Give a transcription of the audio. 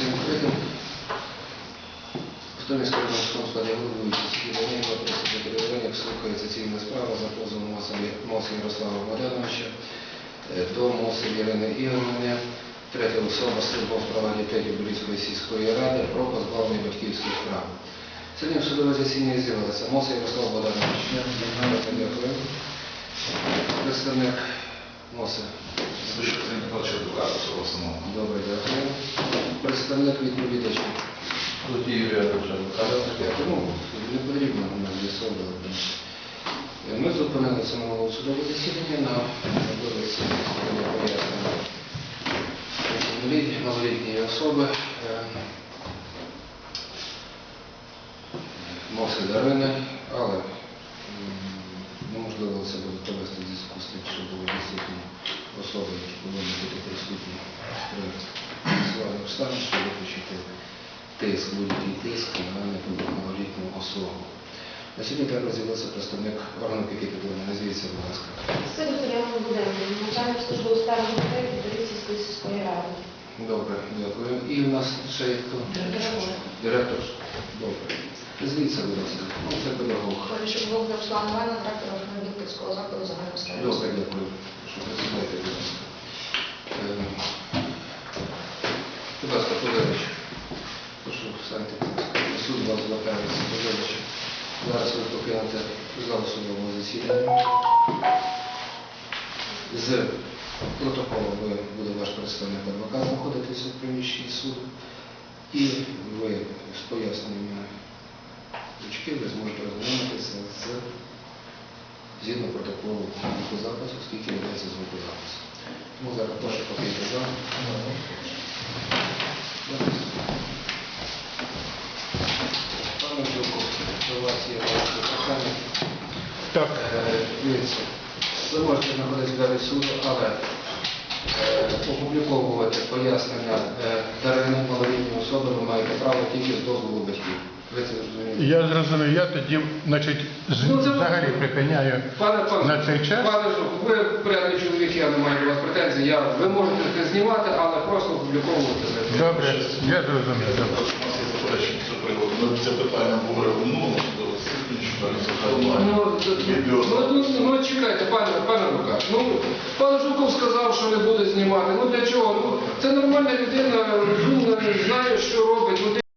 всім відкритим. Хто не складає міському складі головуючи засідання, просить переговорення, слухається цивільна справа за позовом Моса Ярослава Владимировича е, до Моса Ірини Ігорівни, третя особа служба в права дітей Борівської сільської ради про позбавлення батьківських прав. Сьогодні в судове засідання з'явилася Моса Ярослав Владимирович. Представник МОСа Слушай, не плаче адвоката свого самого. Добре, дякую. Представник відповідача. Тут. Дякую. Ну, не потрібно нам з'ясовувати. Ми зупинили самого судове засідання на малолітньої малолітньої особи е, Моси Дарини, але м, неможливо це буде провести в зв'язку з тим, що були відсутні особи, які повинні бути присутні при обставин, щоб виключити тиск, будь-який тиск на неповнолітню особу. На сьогодні треба з'явився представник органу підприємства. Назвіться, будь ласка. Сили Зоряна Буденко, начальник служби у справах дітей сільської ради. Добре, дякую. І в нас ще є хто? Директор. Директор. Добре. Назвіться, будь ласка. Ну, це педагог. Поліщук Богдан Руслан Івана, директор Охмадівського закладу загальної середньої Добре, дякую. Що представляєте, будь ласка. Е, Позевич. Прошу, встаньте. Суд вас звертається. Позевич. Зараз ви покинете зал судового засідання. З протоколу ви буде ваш представник адвокат знаходитися в приміщенні суду. І ви з поясненнями ручки ви зможете ознайомитися з згідно протоколу звукозапису, скільки ведеться звукозапис. Тому зараз прошу покинути зал. Пане Жуков, до вас є ваше прохання. Так, Е, Дивіться, ви можете знаходитися в суду, але е, опубліковувати пояснення е, Дарини малолітньої особи ви маєте право тільки з дозволу батьків. Ви це я зрозумів, я тоді, значить, з- Ну, це- взагалі припиняю Пане, пане, на цей час. Пане Жук, ви порядний чоловік, я не маю до вас претензій. Я, ви можете це знімати, але просто опубліковувати не. Добре, я зрозумів. Добре. У нас є заперечення з цього приводу. Ми це питання ну, Ну, ну, ну, ну, чекайте, пане, пане Лукаш. Ну, пан Жуков сказав, що не буде знімати. Ну для чого? Ну, це нормальна людина, розумна, знає, що робить. Ну